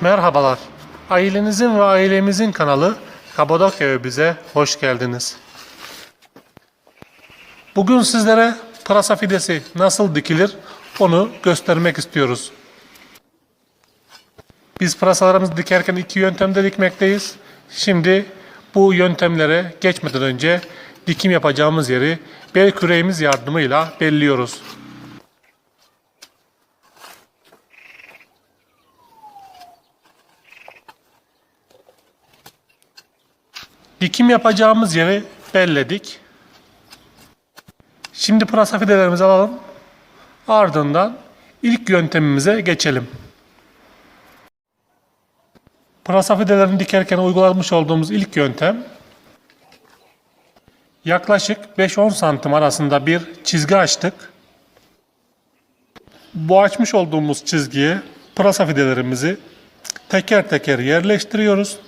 Merhabalar. Ailenizin ve ailemizin kanalı Kapadokya bize hoş geldiniz. Bugün sizlere pırasa fidesi nasıl dikilir onu göstermek istiyoruz. Biz pırasalarımızı dikerken iki yöntemde dikmekteyiz. Şimdi bu yöntemlere geçmeden önce dikim yapacağımız yeri bel küreğimiz yardımıyla belliyoruz. Dikim yapacağımız yeri belledik. Şimdi pırasa fidelerimizi alalım. Ardından ilk yöntemimize geçelim. Pırasa fidelerini dikerken uygulamış olduğumuz ilk yöntem yaklaşık 5-10 santim arasında bir çizgi açtık. Bu açmış olduğumuz çizgiye pırasa fidelerimizi teker teker yerleştiriyoruz.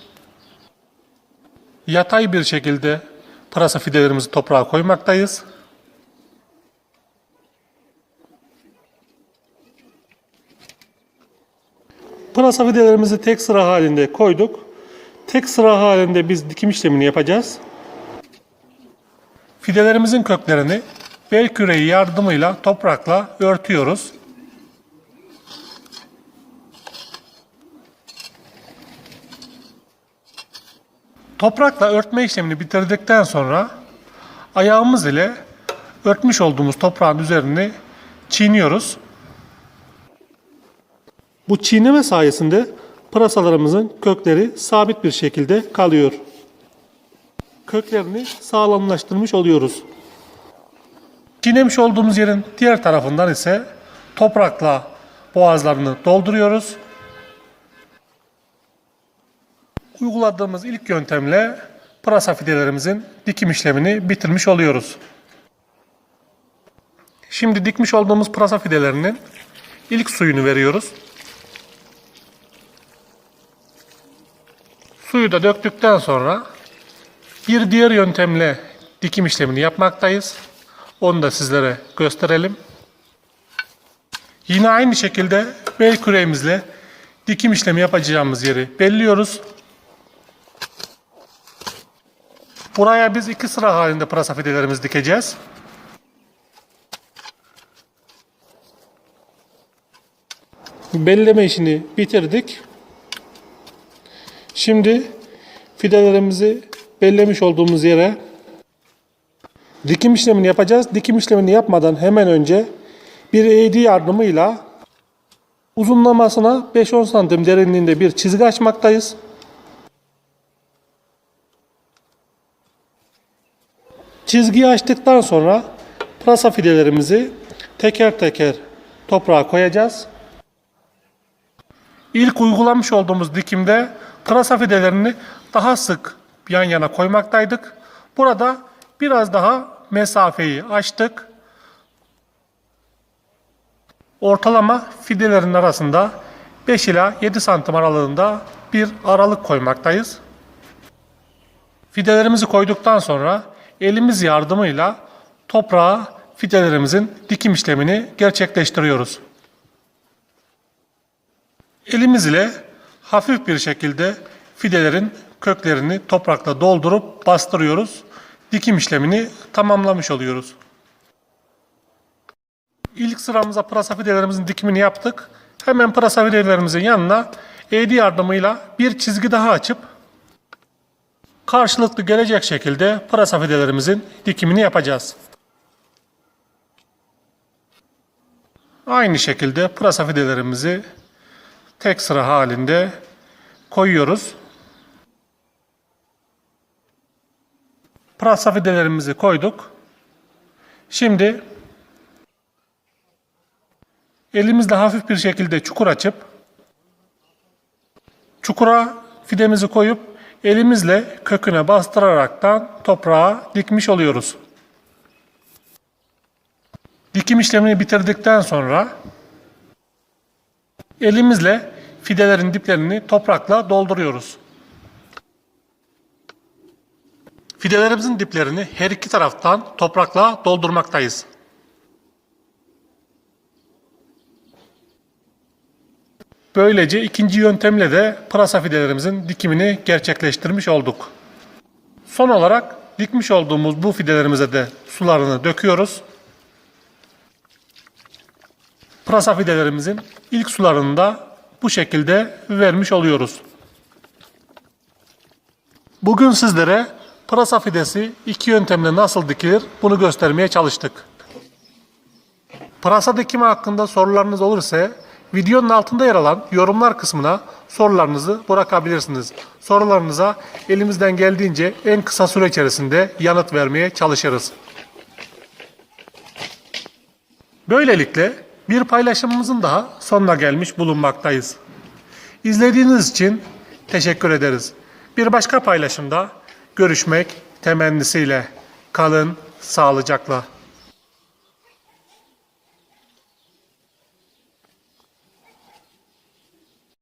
Yatay bir şekilde pırasa fidelerimizi toprağa koymaktayız. Pırasa fidelerimizi tek sıra halinde koyduk. Tek sıra halinde biz dikim işlemini yapacağız. Fidelerimizin köklerini bel küreği yardımıyla toprakla örtüyoruz. Toprakla örtme işlemini bitirdikten sonra ayağımız ile örtmüş olduğumuz toprağın üzerini çiğniyoruz. Bu çiğneme sayesinde pırasalarımızın kökleri sabit bir şekilde kalıyor. Köklerini sağlamlaştırmış oluyoruz. Çiğnemiş olduğumuz yerin diğer tarafından ise toprakla boğazlarını dolduruyoruz. Uyguladığımız ilk yöntemle pırasa fidelerimizin dikim işlemini bitirmiş oluyoruz. Şimdi dikmiş olduğumuz pırasa fidelerinin ilk suyunu veriyoruz. Suyu da döktükten sonra bir diğer yöntemle dikim işlemini yapmaktayız. Onu da sizlere gösterelim. Yine aynı şekilde bel küreğimizle dikim işlemi yapacağımız yeri belliyoruz. Buraya biz iki sıra halinde pırasa fidelerimizi dikeceğiz. Belleme işini bitirdik. Şimdi fidelerimizi bellemiş olduğumuz yere dikim işlemini yapacağız. Dikim işlemini yapmadan hemen önce bir eğdi yardımıyla uzunlamasına 5-10 santim derinliğinde bir çizgi açmaktayız. Çizgiyi açtıktan sonra pırasa fidelerimizi teker teker toprağa koyacağız. İlk uygulamış olduğumuz dikimde pırasa fidelerini daha sık yan yana koymaktaydık. Burada biraz daha mesafeyi açtık. Ortalama fidelerin arasında 5 ila 7 santim aralığında bir aralık koymaktayız. Fidelerimizi koyduktan sonra elimiz yardımıyla toprağa fidelerimizin dikim işlemini gerçekleştiriyoruz. Elimiz ile hafif bir şekilde fidelerin köklerini toprakla doldurup bastırıyoruz. Dikim işlemini tamamlamış oluyoruz. İlk sıramıza pırasa fidelerimizin dikimini yaptık. Hemen pırasa fidelerimizin yanına eğdi yardımıyla bir çizgi daha açıp karşılıklı gelecek şekilde pırasa fidelerimizin dikimini yapacağız. Aynı şekilde pırasa fidelerimizi tek sıra halinde koyuyoruz. Pırasa fidelerimizi koyduk. Şimdi elimizle hafif bir şekilde çukur açıp çukura fidemizi koyup elimizle köküne bastıraraktan toprağa dikmiş oluyoruz. Dikim işlemini bitirdikten sonra elimizle fidelerin diplerini toprakla dolduruyoruz. Fidelerimizin diplerini her iki taraftan toprakla doldurmaktayız. Böylece ikinci yöntemle de pırasa fidelerimizin dikimini gerçekleştirmiş olduk. Son olarak dikmiş olduğumuz bu fidelerimize de sularını döküyoruz. Pırasa fidelerimizin ilk sularını da bu şekilde vermiş oluyoruz. Bugün sizlere pırasa fidesi iki yöntemle nasıl dikilir bunu göstermeye çalıştık. Pırasa dikimi hakkında sorularınız olursa videonun altında yer alan yorumlar kısmına sorularınızı bırakabilirsiniz. Sorularınıza elimizden geldiğince en kısa süre içerisinde yanıt vermeye çalışırız. Böylelikle bir paylaşımımızın daha sonuna gelmiş bulunmaktayız. İzlediğiniz için teşekkür ederiz. Bir başka paylaşımda görüşmek temennisiyle kalın sağlıcakla.